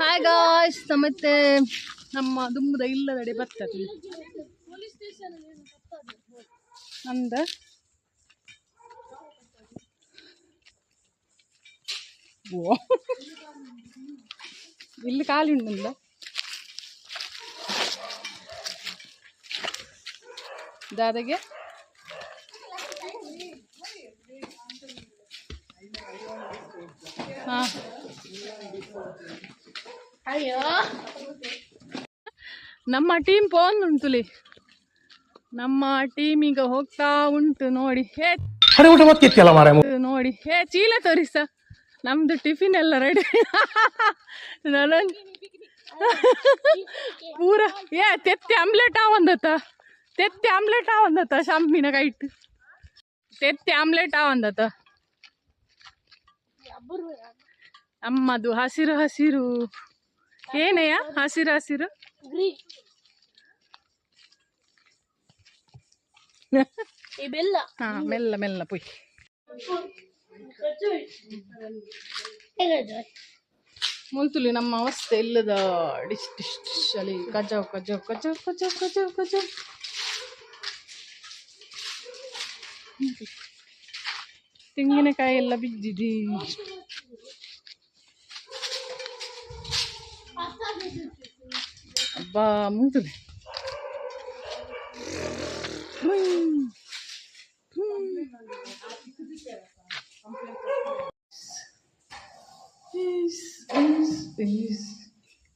Hi guys ಮತ್ತೆ ನಮ್ಮ ದುಂಬದ ಇಲ್ಲದಡೆ ಬರ್ತದೆ. ಓ. ಇಲ್ಲಿ ಖಾಲಿ ಉಂಟಂದ ದಾದಗೆ? ಹಾ. ಅಯ್ಯೋ. ನಮ್ಮ ಟೀಮ್ ಪೋನ್ ಉಂಟುಲಿ ನಮ್ಮ ಟೀಮ್ ಈಗ ಹೋಗ್ತಾ ಉಂಟು ನೋಡಿ. ಹೇ ನೋಡಿ. ಹೇ ಚೀಲ ತೋರಿಸ. ನಮ್ದು ಟಿಫಿನ್ ಎಲ್ಲ ರೆಡಿ ನನ್ನ ಪೂರ ಏ ತೆತ್ತಿ ಆಮ್ಲೆಟ್ ಆವಂದತ್ತ ತೆತ್ತಿ ಆಮ್ಲೆಟ್ ಆವಂದತ್ತ ಶಾಂಪಿನ ಕೈಟ್. ತೆತ್ತಿ ಆಮ್ಲೆಟ್ ಆವಂದತ್ತ ನಮ್ಮದು ಹಸಿರು ಹಸಿರು. ಏನಯ್ಯ ಹಸಿರು ಹಸಿರು? ಹಾ ಮೆಲ್ಲ ಮೆಲ್ಲ ಪುಯ್. ಮುಂತುಲಿ ಮುಲ್ತುಲಿ ನಮ್ಮ ಅವಸ್ಥೆ ಇಲ್ಲದ ಡಿಶ್ ಡಿಶ್ ಡಿಶ್ ಅಲ್ಲಿ ಕಜಾವ್ ಕಜಾವ್ ಕಜಾವ್ ಕಜಾವ್ ಕಜಾವ್ ಕಜಾವ್ ತೆಂಗಿನಕಾಯಿ ಎಲ್ಲ ಬಿದ್ದಿದೆ. Vamos ver.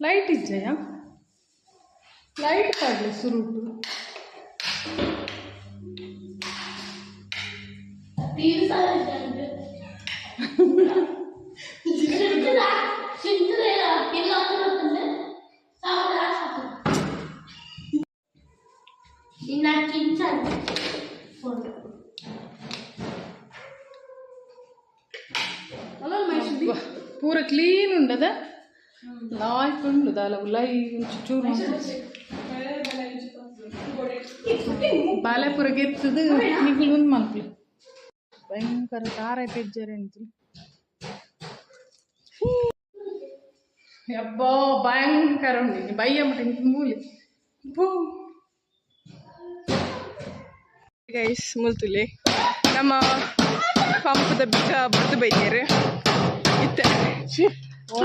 लाइट इच्छा लाइट का सुरूट ದಾಲ ಉಲಾಯಿ ಚೂರು ಬಾಲೆಪುರ ಗೆತ್ತದು ನಿಗುಲು ಒಂದು ಮಲ್ಪಿ ಭಯಂಕರ ಕಾರ ಪೆಜ್ಜರೆ ಅಂತ. ಅಬ್ಬೋ ಭಯಂಕರ ಉಂಡು ಬಯ್ಯ ಮಟ್ಟ ಮೂಲಿ. ಬೂ ಗೈಸ್ ಮುಲ್ತುಲೆ. ನಮ್ಮ ಪಂಪದ ಬಿಕ್ಕ ಬರ್ದು ಬೈತಾರೆ. ಇತ್ತ.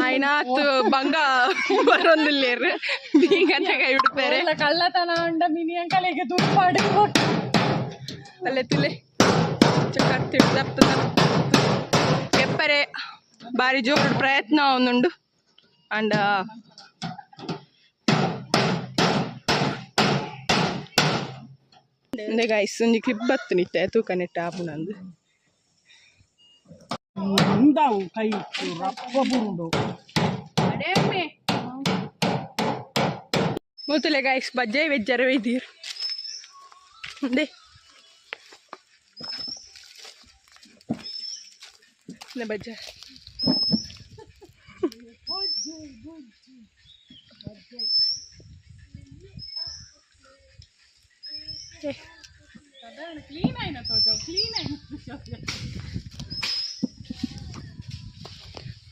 ಆಯ್ನ ಹತ್ತು ಬಂಗ ಬರೊಂದಿಲ್ಲೇರು ಬೀಗ ಅಂತ ಕೈ ಬಿಡ್ತಾರೆ. ಕಳ್ಳತನ ಅಂಡ ಮಿನಿ ಅಂಕಲಿಗೆ ದುಡ್ಡು ಅಲ್ಲೇ ತುಲೆ ಚಕ್ಕಾಗ್ತಿ ದಪ್ಪ ಎಪ್ಪರೆ. ಬಾರಿ ಜೋರು ಪ್ರಯತ್ನ ಒಂದುಂಡು. ಅಂಡ. ಗಾಯ್ಸ್ ಒಂಜಿ ಕ್ಲಿಪ್ ಬತ್ತು ನಿಟ್ಟೆ ತೂಕ ನೆಟ್ಟ ಆಪುನಂದು. ಹಿಂದಾವು ಕೈ ರಪ್ಪ ಬುರುಂಡು ಮೂತುಲೆ ಗೈಸ್ ಬಜ್ಜೆ ವೆಜ್ಜರ ವೈದ್ಯರು ದೇ ಬಜ್ಜ ಕ್ಲೀನ್ ಆಯ್ನ ತೋಜ ಕ್ಲೀನ್ ಆಯ್ನ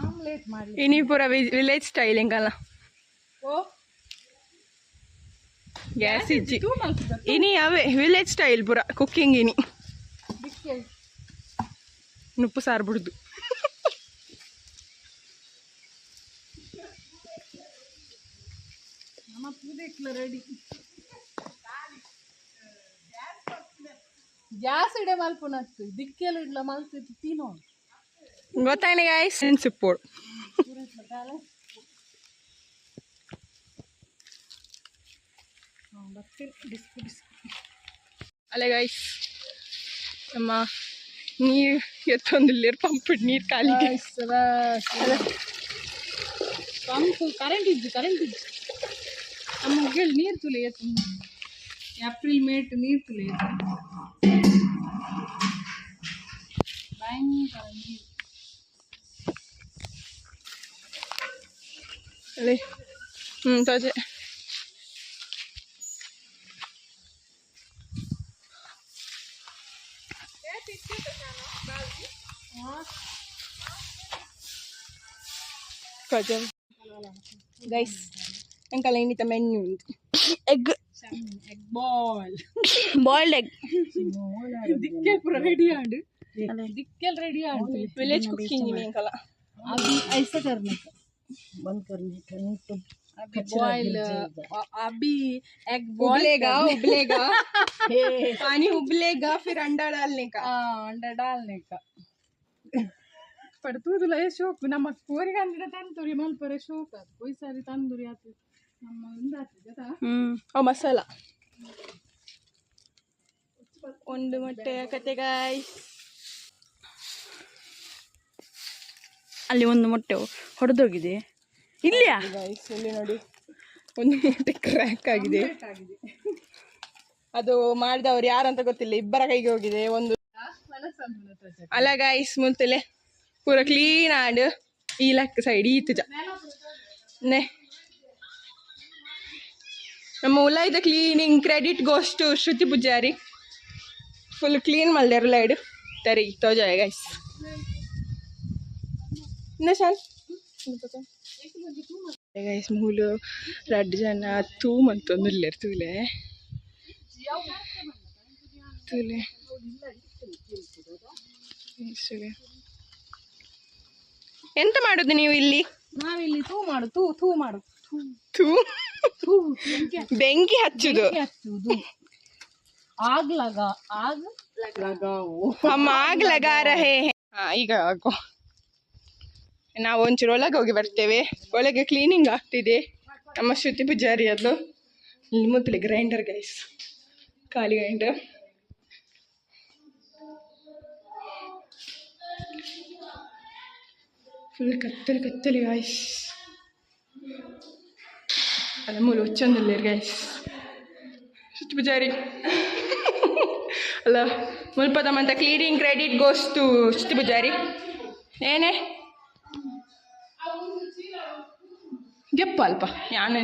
ಆಮ್ಲೆಟ್ ಮಾಡಿ ಇನಿ ಪೂರ ವಿಲೇಜ್ ಸ್ಟೈಲ್ ಹಿಂಗಲ್ಲ ಓ ಗ್ಯಾಸ್ ಇಜ್ಜಿ ಇನಿ ಅವೇ ವಿಲೇಜ್ ಸ್ಟೈಲ್ ಪೂರ ಕುಕ್ಕಿಂಗ್ ಇನಿ ನುಪ್ಪು ಸಾರು ಬಿಡುದು ರೆಡಿ ಗ್ಯಾಸ್ ಇಡೆ ಮಲ್ಪುನತ್ತು ದಿಕ್ಕೆಲ್ಲ ಇಡ್ಲ ಮಲ್ತಿತ್ತು ತಿನ್ನೋ ಗೊತ್ತಾಯ್ನ ಗಾಯ್ಸ್ ಸೆನ್ಸಿಪ್ಪೋಳು ಅಲ್ಲೇ ಗೈಸ್ ನಮ್ಮ ಎತ್ತೊಂದು ಇಲ್ಲಿರು ಪಂಪ್ ನೀರ್ ಖಾಲಿ. ಪಂಪ್ ಕರೆಂಟ್ ಇದ್ದು ಕರೆಂಟ್ ಇದ್ದು. ನಮ್ಮ ಹೇಳಿ ನೀರು ತುಲೆ ಏಪ್ರಿಲ್ ಮೇಟ್ ನೀರು ತುಲೆ ಭಯಂಕರ ನೀರು. guys ம் துவச்சி కొంచెం గైస్ ఇంకా egg మెన్యూ ఉంది egg egg ball boiled egg దిక్కే రెడీ అండి దిక్కే రెడీ అండి విలేజ్ కుకింగ్ ఇంకా అది ఐసే కర్ణాటక बंद करने का नहीं तो अभी बॉयल अभी एग बॉयल उबलेगा उबलेगा पानी उबलेगा फिर अंडा डालने का अंडा डालने का पर तू तुला हे शोक नमक पोरी गांधी ತಂದೂರಿ ಮಲ್ಪರೆ ಶೋಕ कोई सारी ತಂದೂರಿ ಆತು ನಮ್ಮ ಒಂದಾತು ಗೊತ್ತಾ ಓ ಮಸಾಲ ಒಂದು ಮೊಟ್ಟೆ ಕತೆ ಗಾಯ್ ಅಲ್ಲಿ ಒಂದು ಮೊಟ್ಟೆ ಹೊಡೆದೋಗಿದೆ. ಇಲ್ಲಿಯಾ? ಇಲ್ಲಿ ನೋಡಿ. ಒಂದು ಮೊಟ್ಟೆ ಕ್ರ್ಯಾಕ್ ಆಗಿದೆ. ಅದು ಮಾಡಿದವ್ರು ಯಾರಂತ ಗೊತ್ತಿಲ್ಲ. ಇಬ್ಬರ ಕೈಗೆ ಹೋಗಿದೆ. ಒಂದು ಅಲ್ಲ ಗಾಯ್ಸ್ ಮುಂತಲೆ ಪೂರ ಕ್ಲೀನ್ ಆಡು ಈ ಲಕ್ಕ ಸೈಡ್ ಈತ ನೆ. ನಮ್ಮ ಉಲಾಯ್ದ cleaning credit goes to Shruti Pujari. Full clean ಮಾಡ್ದಾರ ಲೈಡ್ ತರಿ, ತೋಜಾಯ ಗೈಸ್ ಜನ ತೂಮ್ ಮಂತೊಂದು ಇಲ್ಲರ್ ತೂಲೆ ತೂಲೆ ಇಸುಲೆ. ಎಂತ ಮಾಡುದು ನೀವು ಇಲ್ಲಿ? ನಾವಿಲ್ಲಿ ತೂ ಮಾಡು ತೂ ತೂ ಮಾಡು. ತೂ? ತೂ ಬೆಂಕಿ ಹಚ್ಚುದು? ಹಚ್ಚುದು. ಆಗ್ಲಗ ಲಗ ಆಗ್ ಲಗಾವು ಲಗಾ ರಹೆ ಹೈ. ಹಾ ಈಗ ಆಗೋ. ನಾವು ಒಂಚೂರು ಒಳಗೆ ಹೋಗಿ ಬರ್ತೇವೆ. ಒಳಗೆ ಕ್ಲೀನಿಂಗ್ ಆಗ್ತಿದೆ. ನಮ್ಮ ಶ್ರುತಿ ಪೂಜಾರಿ ಅದು. ಇಲ್ಲಿ ಗ್ರೈಂಡರ್ ಗೈಸ್ ಖಾಲಿ ಗ್ರೈಂಡರ್ ಫುಲ್ ಕತ್ತಲೆ ಕತ್ತಲು ಗಾಯ್ಸ್ ಅಲ್ಲ ಮೂಲ ಹುಚ್ಚೊಂದಿಲ್ಲ ಗೈಸ್ ಶ್ರುತಿ ಪೂಜಾರಿ. ಅಲ್ಲ, ಮುಲ್ಪದಮ್ಮಂತ cleaning credit goes to Shruti Pujari. ಏನೇ? ಗೆಪ್ಪ ಅಲ್ಪ. ಯಾನೆ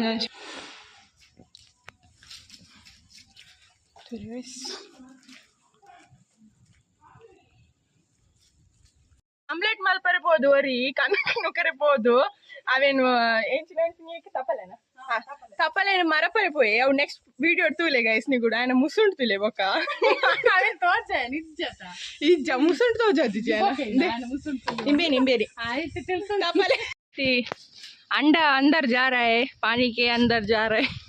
ಆಮ್ಲೆಟ್ ಮಲ್ ಕರಿಬಹುದು ರೀ ಕನ್ನಡ ಕರಿಬಹುದು. ಅವೇನು ಎಂಚಿನ ಎಂಚಿನ ತಪಲೇನ? ತಪ್ಪಲೇನು ಮರ ಪರಿಪೋಯಿ ಅವು ನೆಕ್ಸ್ಟ್ ವಿಡಿಯೋ ತೂಲೆ ಗೈಸ್ ನೀ ಕೂಡ. ಆಯ್ನ ಮುಸುಂಡ್ ತುಲೆ ಬೊಕ್ಕ ಅವೇನ್ ತೋಜ ನಿಜ ಇಜ್ಜ ಮುಸುಂಡ್ ತೋಜ ನಿಂಬೆ ನಿಂಬೇರಿ ನಿಂಬೇರಿ ಆಯ್ತು ತಪ್ಪಲೇ अंडा अंदर जा रहा है पानी के अंदर जा रहा है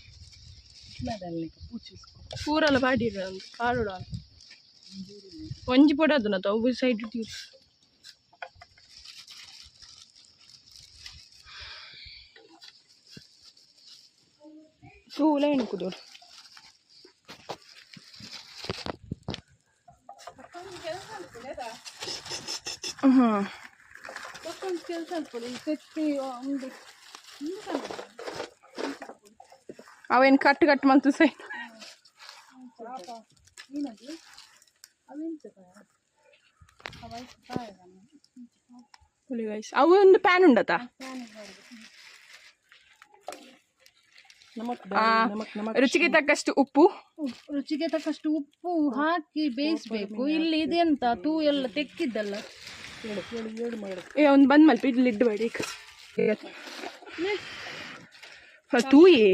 पूरा लपाटी ಕಾಡು ಒಂಜಿ ಪೊಡದು ನಾ ಅವು ಸೈಡ್ ತೀರು ಸೂಲ ಎಣುಕುದು ಹಾಂ ಕೆಲಸ ಅನ್ಕೊಳ್ಳಿ ತೆತ್ತಿ ಒಂದು ಅವೇನು ಕಟ್ ಕಟ್ ಮಂತು ಸೈ. ಅವು ಒಂದು ಪ್ಯಾನ್ ಉಂಡತಾ ರುಚಿಗೆ ತಕ್ಕಷ್ಟು ಉಪ್ಪು. ರುಚಿಗೆ ತಕ್ಕಷ್ಟು ಉಪ್ಪು ಹಾಕಿ ಬೇಯಿಸ್ಬೇಕು. ಇಲ್ಲಿ ಇದೆಂತ? ತೂ ಎಲ್ಲ ತೆಕ್ಕಿದ್ದಲ್ಲ. ಏ ಒಂದು ಬಂದ್ ಮಲ್ಪ ಇಲ್ಲಿ ಇಡ್ಬೇಡಿ ತೂಯಿ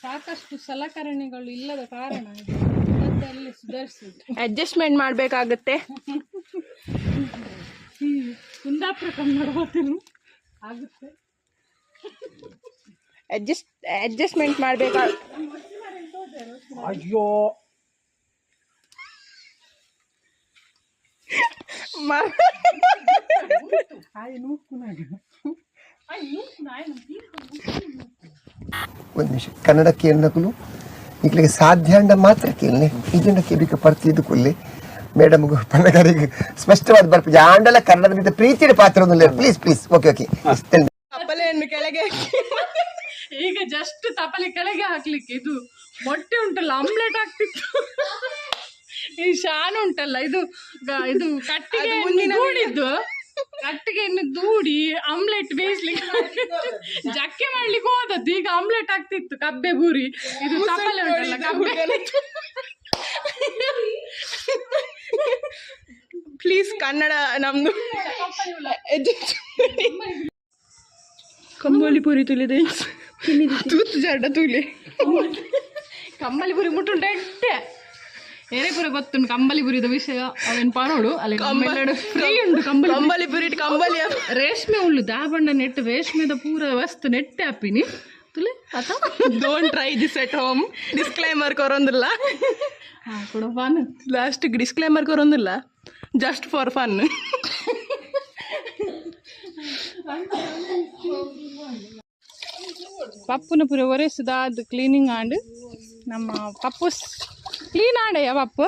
ಸಾಕಷ್ಟು ಸಲಕರಣೆಗಳು ಇಲ್ಲದ ಕಾರಣ ಇದು ಮತ್ತೆ ಅಲ್ಲಿ ಸುಧಾರಿಸುದು ಅಡ್ಜಸ್ಟ್ಮೆಂಟ್ ಮಾಡಬೇಕಾಗತ್ತೆ ಕುಂದಾಪುರ ಕನ್ನಡ ಹೋಗ್ತೀನಿ ಆಗುತ್ತೆ ಅಡ್ಜಸ್ಟ್ ಅಡ್ಜಸ್ಟ್ಮೆಂಟ್ ಮಾಡಬೇಕಾಗ ಅಯ್ಯೋ ಒಂದು ನಿಮಿಷ. ಕನ್ನಡ ಕೇಳನಕಲು ಈಗಲಿಗೆ ಸಾಧ್ಯ ಅಂಡ ಮಾತ್ರ ಕೇಳಿ ಇದನ್ನ ಕೇಳಿಕ ಪರ್ತಿದ್ದು ಕೊಲ್ಲಿ ಮೇಡಮ್ ಪನ್ನಗಾರಿಗೆ ಸ್ಪಷ್ಟವಾದ ಬರ್ಪ ಯಾಂಡಲ ಕನ್ನಡದ ಮೇಲೆ ಪ್ರೀತಿಯ ಪಾತ್ರ ಪ್ಲೀಸ್ ಪ್ಲೀಸ್ ಓಕೆ ಓಕೆ ತಪ್ಪಲೆಯನ್ನು ಕೆಳಗೆ ಈಗ ಜಸ್ಟ್ ತಪಲೆ ಕೆಳಗೆ ಹಾಕ್ಲಿಕ್ಕೆ ಇದು ಮೊಟ್ಟೆ ಉಂಟಲ್ಲ ಆಮ್ಲೆಟ್ ಆಗ್ತಿತ್ತು ಈ ಶಾನ್ ಉಂಟಲ್ಲ ಇದು ಇದು ಕಟ್ಟಿಗೆ ದೂಡಿದ್ದು ಕಟ್ಟಿಗೆಯನ್ನು ದೂಡಿ ಆಮ್ಲೆಟ್ ಬೇಯಿಸ್ಲಿಕ್ಕೆ ಜಕ್ಕೆ ಮಾಡ್ಲಿಕ್ಕೆ ಹೋದದ್ದು. ಈಗ ಆಮ್ಲೆಟ್ ಆಗ್ತಿತ್ತು ಕಬ್ಬೆ ಬೂರಿ. ಇದು ತಪಲೆ ಉಂಟಲ್ಲ ಕಬ್ಬೆ. ಪ್ಲೀಸ್ ಕನ್ನಡ ನಮ್ದು. ಕಂಬೋಲಿ ಪುರಿ ತುಲಿದೆ ತೂತು ಜಾಡ ತುಲಿ ಕಂಬಲಿ ಪುರಿ ಮುಟ್ಟು ಎಟ್ಟೆ ಏನೇ ಪುರಿ ಗೊತ್ತುಂಟು ಕಂಬಲಿ ಪುರಿದ ವಿಷಯ ಅವನ್ ಪರೋಡು ಅಲ್ಲಿ ಫ್ರೀ ಉಂಟು ಕಂಬಲಿ ಕಂಬಲಿ ಪುರಿ ಕಂಬಲಿ ರೇಷ್ಮೆ ಉಳ್ಳು ದಾಬಂಡ ನೆಟ್ಟು ರೇಷ್ಮೆದ ಪೂರ ವಸ್ತು ನೆಟ್ಟೆ ಹಾಪಿನಿ ತುಲೆ? ಆತ? Don't try this at home disclaimer ಕೊರೊಂದಿಲ್ಲ. ಕೊಡು ಫನ್ ಲಾಸ್ಟ್ ಡಿಸ್ಕ್ಲೈಮರ್ ಕೊರೊಂದಿಲ್ಲ. ಜಸ್ಟ್ ಫಾರ್ ಫನ್ ಪಪ್ಪುನ ಪುರ ಒರೆಸುದಾದ ಕ್ಲೀನಿಂಗ್ ಆಂಡ್ ನಮ್ಮ ಪಪ್ಪು ಕ್ಲೀನ್ ಆಂಡೆಯ ಪಪ್ಪು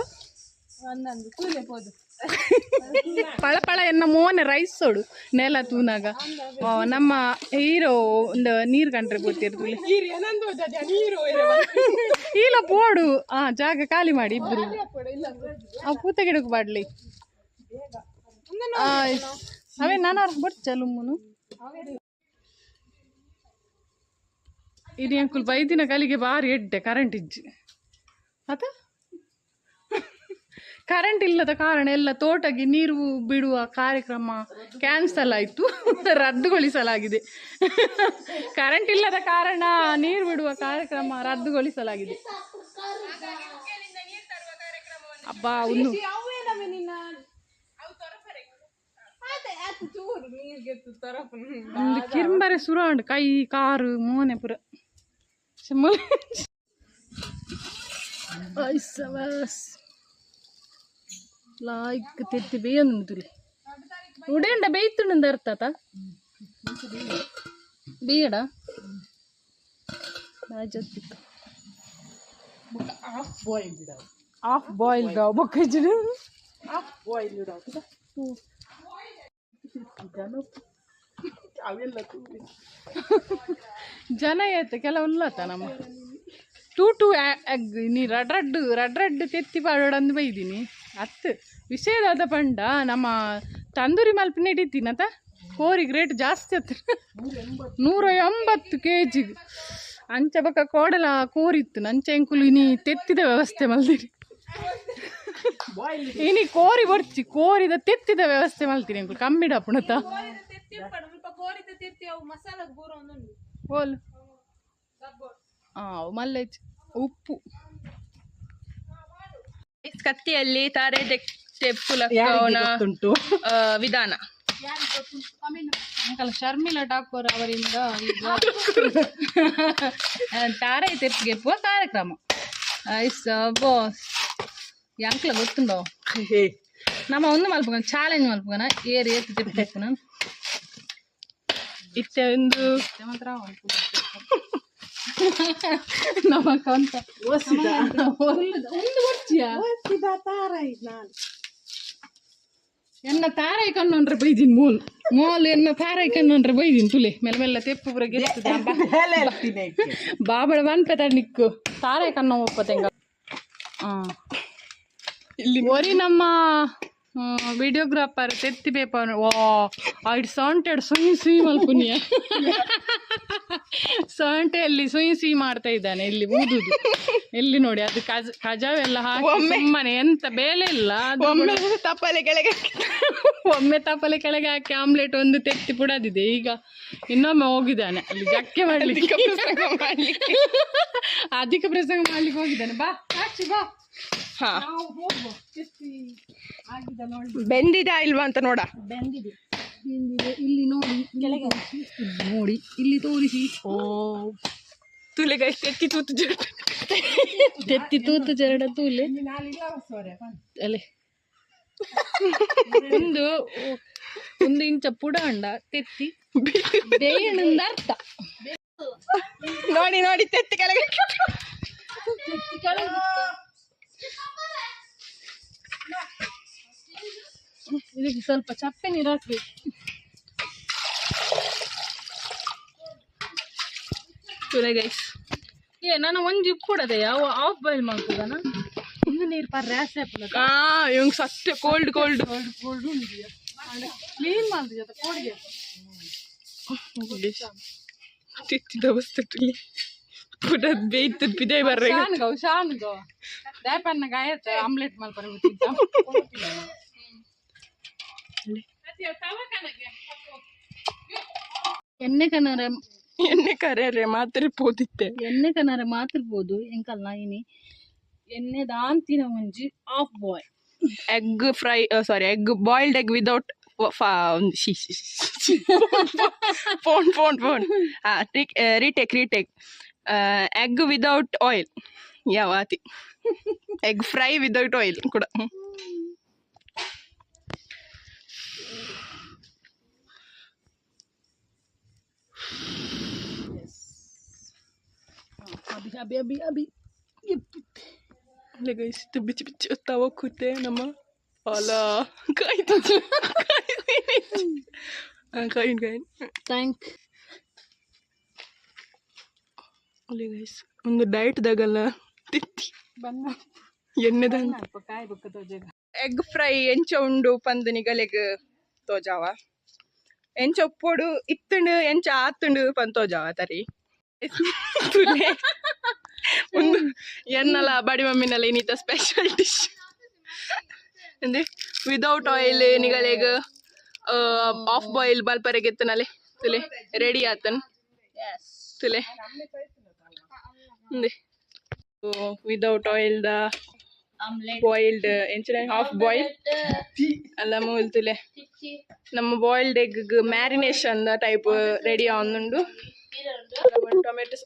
ಪಳ ಪಳ ಎನ್ನ ಮೋನೆ ರೈಸ್ ಸೋಡು ನೆಲ ತೂನಾಗ. ನಮ್ಮ ಹೀರೋ ಒಂದು ನೀರು ಕಂಡ್ರೆ ಗೊತ್ತಿರ್ತದೆ ಇಲ್ಲ ಪೋಡು. ಆ ಜಾಗ ಖಾಲಿ ಮಾಡಿ ಇಬ್ರು ಆ ಕೂತ ಗಿಡಕ್ಕೆ ಬಾಡ್ಲಿ. ಅವೇ ನಾನು ಅವ್ರಿಗೆ ಬರ್ಚಲು ಮುನು. ಇದು ಅಂಕುಲ್ ಬೈದಿನ ಕಲಿಗೆ ಬಾರಿ ಎಡ್ಡೆ ಕರೆಂಟ್ ಇಜ್ಜಿ. ಆತ? ಕರೆಂಟ್ ಇಲ್ಲದ ಕಾರಣ ಎಲ್ಲ ತೋಟಕ್ಕೆ ನೀರು ಬಿಡುವ ಕಾರ್ಯಕ್ರಮ ಕ್ಯಾನ್ಸಲ್ ಆಯಿತು. ರದ್ದುಗೊಳಿಸಲಾಗಿದೆ. ಕರೆಂಟ್ ಇಲ್ಲದ ಕಾರಣ ನೀರು ಬಿಡುವ ಕಾರ್ಯಕ್ರಮ ರದ್ದುಗೊಳಿಸಲಾಗಿದೆ. ಅಬ್ಬ ಒಂದು. ಒಂದು ಕಿರ್ಂಬರೆ ಸುರಾಂಡ್ ಕೈ ಕಾರು ಮೋನೆ ಪುರ ಐಸವಸ್ ಲಾಯ್ಕ್ ತೆತ್ತಿ ಬೇಯೊಂದು ತುಲಿ ಉಡೇಂಡ ಬೇಯ್ತುಂಡು ಅರ್ಥಾತ ಬೇಯಡ ಜೊತ್ತಿತ್ತು ಹಾಫ್ ಬಾಯ್ಲ್ಡ್ ಬೊಕ್ಕ ಜನ ಏತ ಕೆಲವುಲ್ಲತ ನಮ್ಮ ಟೂ ಟೂ ಎಗ್ ನೀ ರಡ್ ರಡ್ಡು ರಡ್ ರಡ್ಡು ತೆತ್ತಿ ಪಾಡೋಡಂದು ಬೈದೀನಿ. ಅತ್ತು ವಿಷಯದಾದ ಪಂಡ ನಮ್ಮ ತಂದೂರಿ ಮಲ್ಪ ನಡೀತೀನತ ಕೋರಿಗೆ ರೇಟ್ ಜಾಸ್ತಿ ಆತ ನೂರ ಎಂಬತ್ತು ಕೆ ಜಿಗೆ ಅಂಚೆ ಬಕ್ಕ ಕೋಡಲ ಕೋರಿತ್ತು ನಂಚೆ ಎಂಕುಲು ಇನಿ ತೆತ್ತಿದ ವ್ಯವಸ್ಥೆ ಮಲ್ದಿರಿ ಇನಿ ಕೋರಿ ಬರ್ಚಿ ಕೋರಿದ ತೆತ್ತಿದ ವ್ಯವಸ್ಥೆ ಮಲ್ತೀನಿ ಅಂಕುಲು ಕಮ್ಮಿಡ ಪುಣತ ಹೋಲ್. ಹಾಂ ಮಲ್ಲೆಜ್ ಉಪ್ಪು ಕತ್ತಿಯಲ್ಲಿ ತಾರೆ ತೆಪ್ಪುಲಕ್ಕವನ ಉಂಟು ವಿಧಾನ ಅಂಕಲ್ ಶರ್ಮಿಳಾ ಠಾಕೂರ್ ಅವರಿಂದ ಈಗ ತಾರೆ ತೆಪ್ಪಿಗೆಪ್ಪುವ ಕಾರ್ಯಕ್ರಮ ಐಸ್ ಬಾಸ್ ಅಂಕಲ ಗೊತ್ತುಂಡೋ ನಮ್ಮ ಒಂದು ಮಲ್ಪಗ ಚಾಲೆಂಜ್ ಮಲ್ಪಗನ ಏರಿ ಎತ್ತು ತೆಪ್ಪು ನಾನು ಇತ್ತೆ ಒಂದು ಮಾತ್ರ ನಮಕ ಅಂತ. ಒಂದು ಬರ್ಚಿಯಾ ಎನ್ನ ತಾರಾಯಿ ಕಣ್ಣೊಂಡ್ರೆ ಬೈದಿನ್ ಮೂಲ್ ಮೂಲ್ ಎನ್ನ ತಾರಾಯಿ ಕಣ್ಣೊಂಡ್ರೆ ಬೈದಿನ್ ತುಲೆ. ಮೆಲ್ಲ ಮೆಲ್ಲ ತೆಪ್ಪು ಪುರ ಗೆಲ್ತದೆ ಬಾಬಳ ಬನ್ಪೆ ನಿಕ್ಕು. ತಾರಾಯಿ ಕಣ್ಣ ಒಪ್ಪತೆಂಗ. ಇಲ್ಲಿ ಒರಿ ನಮ್ಮ ವಿಡಿಯೋಗ್ರಾಫರ್ ತೆತ್ತಿ ಪೇಪರ್ ಓ ಐಡ್ ಸಾಂಟೆಡ್ ಸುಯಿ ಸುಯಿ ಮಲ್ಪುನಿಯ. ಸೊಂಟೆಯಲ್ಲಿ ಸುಯಿ ಸುಯಿ ಮಾಡ್ತಾ ಇದ್ದಾನೆ ಇಲ್ಲಿ ಊದುದು. ಎಲ್ಲಿ ನೋಡಿ ಅದು ಕಜ ಕಜವೆಲ್ಲ ಹಾಕಿ ಸುಮ್ಮನೆ ಎಂತ ಬೇಲೆ ಇಲ್ಲ ಒಮ್ಮೆ ತಪ್ಪಲೆ ಕೆಳಗೆ ಒಮ್ಮೆ ತಪ್ಪಲೆ ಕೆಳಗೆ ಹಾಕಿ ಆಮ್ಲೆಟ್ ಒಂದು ತೆತ್ತಿ ಪುಡದಿದೆ ಈಗ ಇನ್ನೊಮ್ಮೆ ಹೋಗಿದ್ದಾನೆ ಅಲ್ಲಿ ಜಕ್ಕೆ ಮಾಡ್ಲಿಕ್ಕೆ. ಅಧಿಕ ಪ್ರಸಂಗ ಮಾಡ್ಲಿಕ್ಕೆ. ಹೋಗಿದ್ದಾನೆ. ಬಾ ಸಾಕ್ಷಿ ಬಾ. ಹಾ. ಹೋಗುವ. ಬೆಂದಿದಾ ಇಲ್ವಾ ಅಂತ ನೋಡ. ಬೆಂದಿದೆ. ಬೆಂದಿದೆ. ಇಲ್ಲಿ ನೋಡಿ ಕೆಳಗೆ. ನೋಡಿ ಇಲ್ಲಿ ತೋರಿಸಿ. ಓ ತುಲೆಗಾಯಿ ತೆತ್ತಿ ತೂತು ಜಡ ತೆತ್ತಿ ತೂತು ಜರಡ ತೂಲೆ. ಅಲೆ. ಒಂದು ಒಂದು ಇಂಚ ಪುಡ ಅಂಡ ತೆತ್ತಿ. ಬೇಯಣಿಂದ ಅರ್ಥ. ನೋಡಿ ನೋಡಿ ತೆತ್ತಿ ಕೆಳಗೆ. ಇದಕ್ಕೆ ಸ್ವಲ್ಪ ಚಪ್ಪೆ ನೀರು ಹಾಕ್ಬೇಕು. ಗೈಸ್ ಏ ನಾನು ಒಂದು ಒಂಜಿ ಕೊಡದೆ. ಯಾವ ಆಫ್ ಬಾಯ್ಲ್ ಮಾಡ್ಬೋದನ ಇನ್ನು ನೀರು ಪರ್ ರ್ಯಾಸ್ ಹಾ ಆ ಇವಂಗ್ ಸತ್ಯ ಕೋಲ್ಡ್ ಕೋಲ್ಡ್ ಕೋಲ್ಡ್ ಕೋಲ್ಡ್ ಉಂಟು ಕ್ಲೀನ್ ಮಾಡ್ದು ಜೊತೆ ಕೋಡಿಗೆ ತಿತ್ತಿದ ವಸ್ತುಲಿ ಪುಟ ಬೇಯ್ತು ಬಿದೆ ಬರ್ರೆ ಶಾನ್ಗೋ ಶಾನ್ಗೋ ದಾಪನ್ನ ಗಾಯತ್ತ ಆಮ್ಲೆಟ್ ಮಲ್ಪರ ಗೊತ್ತಿದ್ದ ಎಣ್ಣೆ ಕನ್ನಡ ಎಣ್ಣೆ ಕರೆಯರೆ ಮಾತ್ರ ಪೋದಿತ್ತೆ ಎಣ್ಣೆ ಕನ್ನಡ ಮಾತಿರ್ಬೋದು ಎಂಕಲ್ಲ ಇನಿ ಎಣ್ಣೆ ದಾಂತಿನ ಒಂಜಿ half boil egg fry sorry egg boiled egg without phone phone phone retake retake egg without oil ಯಾವ ಆತಿ ಎಗ್ ಫ್ರೈ ವಿದೌಟ್ ಆಯಿಲ್ ಕೂಡ ಅಬಿ ಅಬಿ ಅಬಿ ಅಬಿ ಇಷ್ಟು ಬಿಚ್ಚಿ ಬಿಚ್ಚಿ ತವ ಕೂತೆ ನಮ್ಮ ಅಲ ಕಾಯ್ತು ಕಾಯಿನ್ ಕಾಯಿನ್ ಥ್ಯಾಂಕ್ ಅಲ್ಲಿ ಗೈಸ್ ಒಂದು ಡಯಟ್ದಾಗಲ್ಲ ತಿತ್ತಿ ಬಂದ ಎಣ್ಣೆದಂತ ಎಗ್ ಫ್ರೈ ಎಂಚ ಉಂಡು ಪಂದು ನಿಗಲೆಗ್ ತೋಜಾವ. ಎಂಚ ಉಪ್ಪೋಡು ಇತ್ತುಂಡು ಎಂಚ ಆತುಂಡು ಪಂದ್ ತೋಜಾವ ತರಿ. ಒಂದು ಎನ್ನಲ ಬಡಿ ಮಮ್ಮಿನಲ್ಲ ಇನ್ನಿತ ಸ್ಪೆಷಲ್ ಡಿಶ್ ಅಂದ್ರೆ ವಿದೌಟ್ ಆಯಿಲ್ ನಿಗಲೆಗ್ ಆಫ್ ಬಾಯಿಲ್ ಬಲ್ಪರೆಗೆ ಇತ್ತನಲ್ಲಿ ತುಲೆ ರೆಡಿ ಆತನ್. ತುಲೆ ವಿದೌಟ್ ಆಯಿಲ್ ದ ಬಾಯ್ಲ್ಡ್ ಎಂಚಿನ ಹಾಫ್ ಬಾಯ್ಲ್ ಅಲ್ಲ ಮೂಲ್ ತುಲೆ ನಮ್ಮ boiled egg marination type ready ಆವೊಂದುಂಡು ಟೊಮೆಟೊ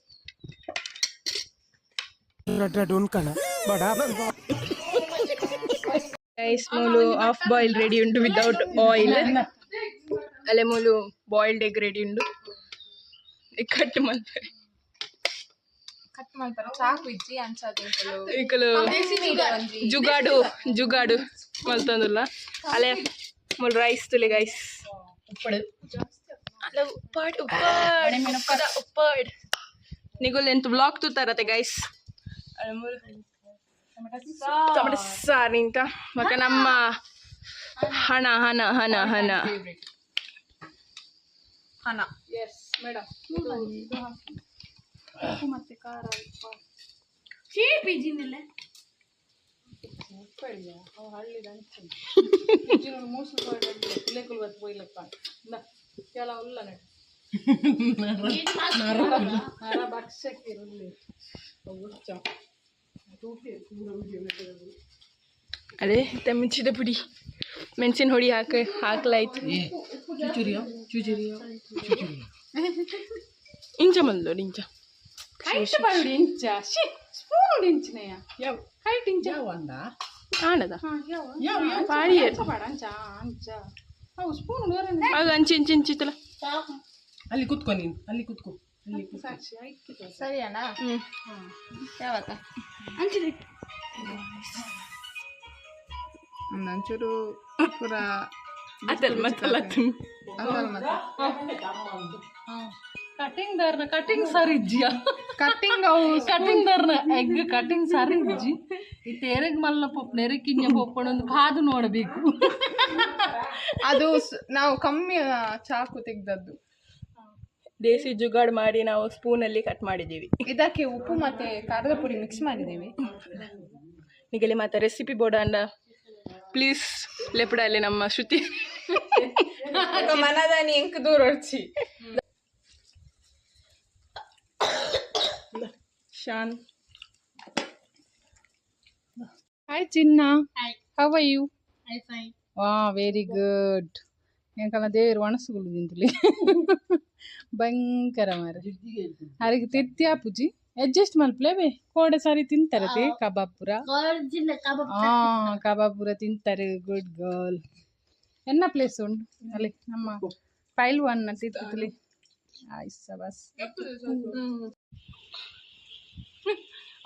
ಗೈಸ್ ಮೂಲು ಹಾಫ್ ಬಾಯ್ಲ್ ರೆಡಿ ಉಂಟು ವಿದೌಟ್ ಆಯಿಲ್ ಅಲ್ಲೇ ಮೂಲು ಬಾಯ್ಲ್ಡ್ ಎಗ್ ರೆಡಿ ಉಂಡು ಕಟ್ ಮಾಡ್ತಾರೆ ಕಟ್ ಮಾಡ್ತಾರೆ? ಚಾಕು ಇಜ್ಜಿ ಅಂಚಾದ ಈಕಲು ಜುಗಾಡು ಜುಗಾಡು ಮಲ್ತಂದುಲ್ಲ. ಅಲೆ ಮುಲ್ ರೈಸ್ ತುಲಿ ಗೈಸ್ ಅಲ್ಲ ಉಪ್ಪಾಡ್ ಉಪ್ಪಾಡ್. ಉಪ್ಪದ ಉಪ್ಪಾಡ್. ನಿಗುಲ್ ಎಂತ ಬ್ಲಾಗ್ ತೂತಾರತ್ತೆ ಗೈಸ್ ಟೊಮೆಟೊ ಸಾರು ನಿಂತ. ಮತ್ತೆ ನಮ್ಮ ಹಣ ಹಣ ಹಣ ಹಣ. ಹಣ. ಎಸ್ ಮೇಡಮ್ ಮತ್ತೆ ಖಾರ ಉಪ್ಪು ಚೀಪ್ ಇಜ್ಜಿನಿಲ್ಲ ಮೂಸು ಪಿಲೆಕುಲ್ ಬತ್ ಪೋಯ್ಲಕ್ಕ ಕೆಲ ಉಲ್ಲ ನಡ್ ನರ ಭಕ್ಷಕ್ಕೆ ಉಳ್ಳಿ ಉಚ್ಚ ಅದೇ ಮೆಣಸಿದ ಪುಡಿ ಮೆಣಸಿನ ಹೊಡಿ ಹಾಕ ಹಾಕ್ಲಾಯ್ತು ಇಂಚ ಮಲ್ದೋಡಿ ಇಂಚ ಕೈಟ್ ಬರುಡಿ ಇಂಚ ಶಿ ಸ್ಪೂನ್ ಇಂಚಿನೆಯ ಯಾವ ಕೈಟ್ ಇಂಚ ಕಾಣದ ಯಾವ ಪಾಡಿ ಬೇಡ ಅಂಚ ಅಂಚ ಅವು ಸ್ಪೂನ್ ಆಗ ಅಂಚಿ ಇಂಚಿ ಇಂಚಿತ್ತಲ್ಲ ಅಲ್ಲಿ ಕುತ್ಕೊ ನೀನು ಅಲ್ಲಿ ಕುತ್ಕೊ ಸಾಕ್ಷಿ ಆಯ್ತು ಸರಿ ಅಣ್ಣ ಹ್ಮ್ ಯಾವತ್ತ ಅಂಚಿದೆ ಒಂಚೂರು ಪೂರ ಅದಲ್ಲ ಮತ್ತಲ್ಲ ತುಂಬ ಕಟಿಂಗ್ ದರ್ನ ಕಟಿಂಗ್ ಸರ್ ಇಜ್ಜಿಯ? ಕಟಿಂಗ್ ಕಟಿಂಗ್ ದರ್ನ ಎಗ್ ಕಟಿಂಗ್ ಸರ್ ಇಜ್ಜಿ. ಈ ತೆರೆಗ್ ಮಲ್ಲ ಪೊಪ್ಪನ ಎರೆಗ್ ಕಿಂಜ ಪೊಪ್ಪಣ ಒಂದು ಕಾದು ನೋಡಬೇಕು. ಅದು ನಾವು ಕಮ್ಮಿ ಚಾಕು ತೆಗ್ದದ್ದು. ದೇಸಿ ಜುಗಾಡ್ ಮಾಡಿ ನಾವು ಸ್ಪೂನಲ್ಲಿ ಕಟ್ ಮಾಡಿದ್ದೀವಿ. ಇದಕ್ಕೆ ಉಪ್ಪು ಮತ್ತೆ ಖಾರದ ಪುಡಿ ಮಿಕ್ಸ್ ಮಾಡಿದ್ದೇವೆ. ನಿಗಲಿ ಮತ್ತೆ ರೆಸಿಪಿ ಬೋರ್ಡ್ ಅಂಡ ಪ್ಲೀಸ್ ಲೆಪಡಲ್ಲಿ ನಮ್ಮ ಶ್ರುತಿ. ಮನದಾನಿ ಎಂಕ್ ದೂರ ಹೊಡ್ಸಿ. ಶಾನ್ ಹಾಯ್ ಚಿನ್ನ ಹೌ ಆರ್ ಯು ವಾ ವೆರಿ ಗುಡ್ ಯಾಕಂದ್ರೆ ದೇವರು ಒಣಸುಗಳು ತಿಂತಲಿ ಭಯಂಕರ ಮಾರ ಅರಿಗೆ ತಿತ್ತಿ ಪೂಜಿ? ಅಡ್ಜಸ್ಟ್ ಮಲ್ಪ್ಲೇವೆ ಕೋಡೆ ಸಾರಿ ತಿಂತಾರೆ ತೆ ಕಬಾಬ್ ಗೋರ್ಜಿನ ಕಬಾಬ್ ತಿಂತಾರೆ ಗುಡ್ ಗರ್ಲ್ ಎನ್ನ ಪ್ಲೇಸ್ ಉಂಟು? ಅಲ್ಲಿ ನಮ್ಮ ಪೈಲ್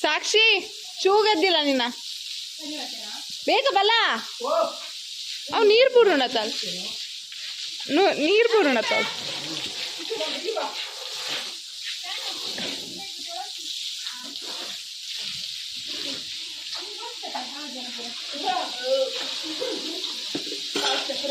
ಸಾಕ್ಷಿ ಶೂ ಗದ್ದಿಲ್ಲ ನಿನ್ನ. ಬೇಗ ಬಲ್ಲ. ಅವ್ ನೀರ್ ಪೂರ್ಣ ತಾಲ್ ನೀರ್ ಪೂರ್ಣ ತಾಲ್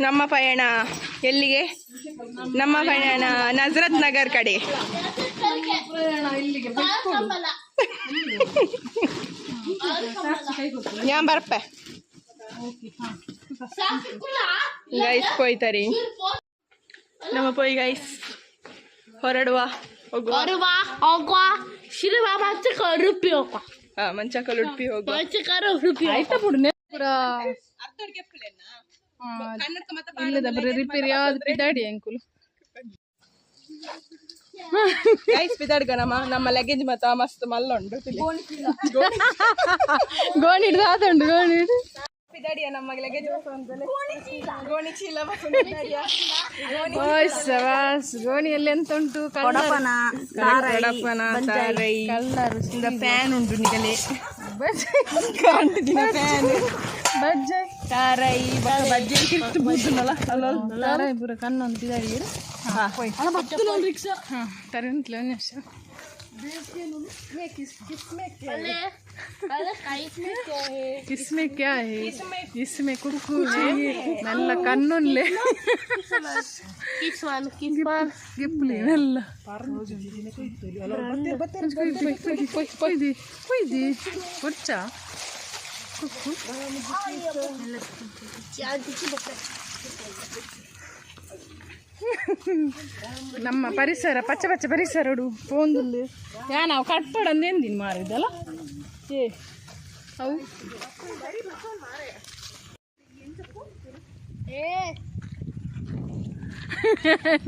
ನಮ್ಮ ಪಯಣ ಎಲ್ಲಿಗೆ? ನಮ್ಮ ಪಯಣ ನಜರತ್ ನಗರ್ ಕಡೆ. ഞാൻ ಬರ್ಪೆ? ಗೈಸ್ ಕೊಯ್ತಾರಿ. ನಮ್ಮ ಪೊಯ್ ಗೈಸ್ ಹೊರಡುವ ಹೋಗುವ. ಶಿರುವ ಮಂಚಕ ರೂಪಿ ಹೋಗುವ. ಮಂಚಕಲ್ ಉಡುಪಿ ಹೋಗುವ. ಮಂಚಕಾರ ರೂಪಿ ಆಯ್ತಾ ಪೂರ ಇಲ್ಲದ ಬರೀ ರಿಪೇರಿ ಯಾವ್ದು ಪಿದಾಡಿ ಅಂಕುಲ್. ಗೈಸ್ ಬಿದಡ್ಗ ನಮ್ಮ ನಮ್ಮ ಲಗೇಜ್ ಮತ್ತ ಮಸ್ತ್ ಮಲ್ಲುಂಡು. ಗೋಣಿ ಹಿಡ್ದು ಆತುಂಡು ಗೋಣಿ ಹಿಡ್ದು ಗೋಣಿಯಲ್ಲಿ ಎಂತ ಉಂಟು ಫ್ಯಾನ್ ಉಂಟು ನಿಗಲೆ ಬಜ್ಜೆ ಕಾರೈ ಬಜ್ಜೆ ಕಿತ್ತು ಬೂತುನಲ್ಲ ಅಲ್ಲೋ ಕಾರೈ ಪೂರ ಕಣ್ಣೊಂದು ರಿಕ್ಷಾ. ಹಾಂ ತರಿ ನಿಮಿಷ. किसमें क्या है? किसमें इसमें कुछ ना कन्न ले। ನಮ್ಮ ಪರಿಸರ, ಪಚ್ಚ ಪಚ್ಚ ಪರಿಸರ ಫೋನ್ದಲ್ಲಿ ಯಾ, ನಾವು ಕಟ್ಪಡಂದು ಎಂದಿನ ಮಾರಿದ್ದಲ್ಲ? ಏ, ಅವು.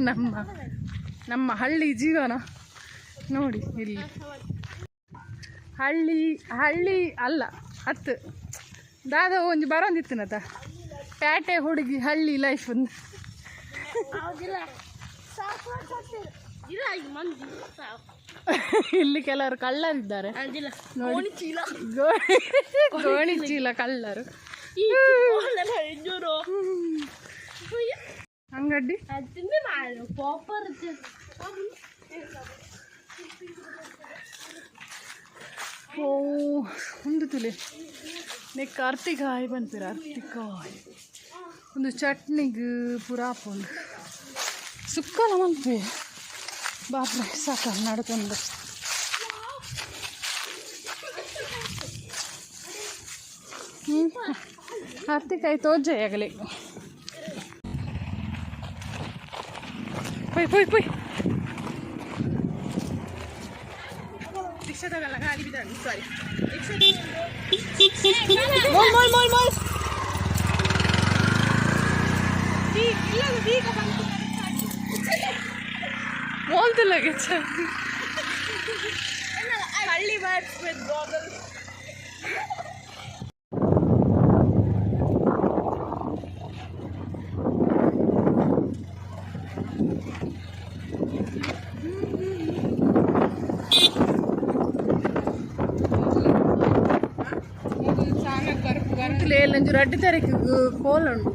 ನಮ್ಮ ನಮ್ಮ ಹಳ್ಳಿ ಜೀವನ. ನೋಡಿ, ಇಲ್ಲಿ. ಹಳ್ಳಿ ಹಳ್ಳಿ ಅಲ್ಲ, ಹತ್ತು. ದಾದ ಒಂಜಿ ಬರೋಂದಿತ್ತನತ? ಪ್ಯಾಟೆ ಹುಡುಗಿ ಹಳ್ಳಿ ಲೈಫ್ ಒಂದು ಇಲ್ಲ ಕೆಲವರು ಕಳ್ಳರಿದ್ದಾರೆ. ಗೋಣಿ ಚೀಲ. ಕಳ್ಳರು. ಪಾಪರ್ ಓ ಒಂದು ತುಲೆ. ನೆಕ್ ಅರ್ತಿಕಾಯಿ ಬಂತೀರ ಅರ್ತಿಕಾಯಿ ಒಂದು ಚಟ್ನಿಗೆ ಪುರಾಪುಂಡು ಸುಕ್ಕಲ ಮಲ್ಪೆ ಬಾಪ್ರೆ ಸಾಕ ನಡ್ಕೊಂಡು ಹ್ಞೂ ಅರ್ತಿಕಾಯಿ ತೋಜೆ ಆಗಲಿ ಪೊಯ್ ಪೊಯ್ ಪೊಯ್ ರಿಕ್ಷಾದಾಗೆಲ್ಲ ಗಾಡಿ ಬಿದ್ದಾನೆ ಸಾರಿ ಮೋಲ್ మోల్తో లగేజ్ హళ్ళీ బ్యాట్స్ విత్ గాగల్స్ లంచు రడ్డి తరకి కోలుండు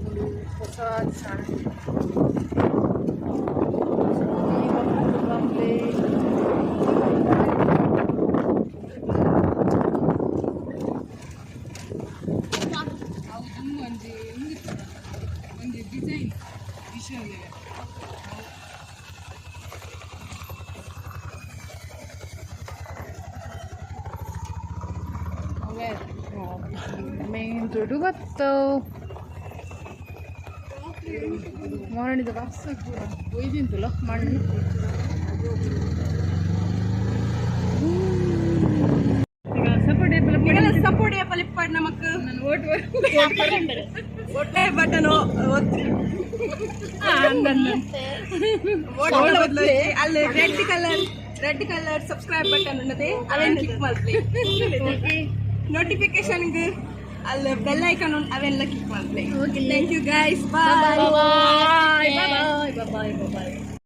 Main duduk betul. ಮರಣಿದ ವಾಪಸ್ ಒಯ್ದಿಂತಲ್ಲ ಮಣ್ಣು சப்போடைய red colour red colour subscribe button click ಮಾಡ್ಲಿ notification I love the like on Aven Lucky Complex. Okay. Thank you guys. Bye. Bye-bye. Bye-bye. Bye-bye. Bye-bye.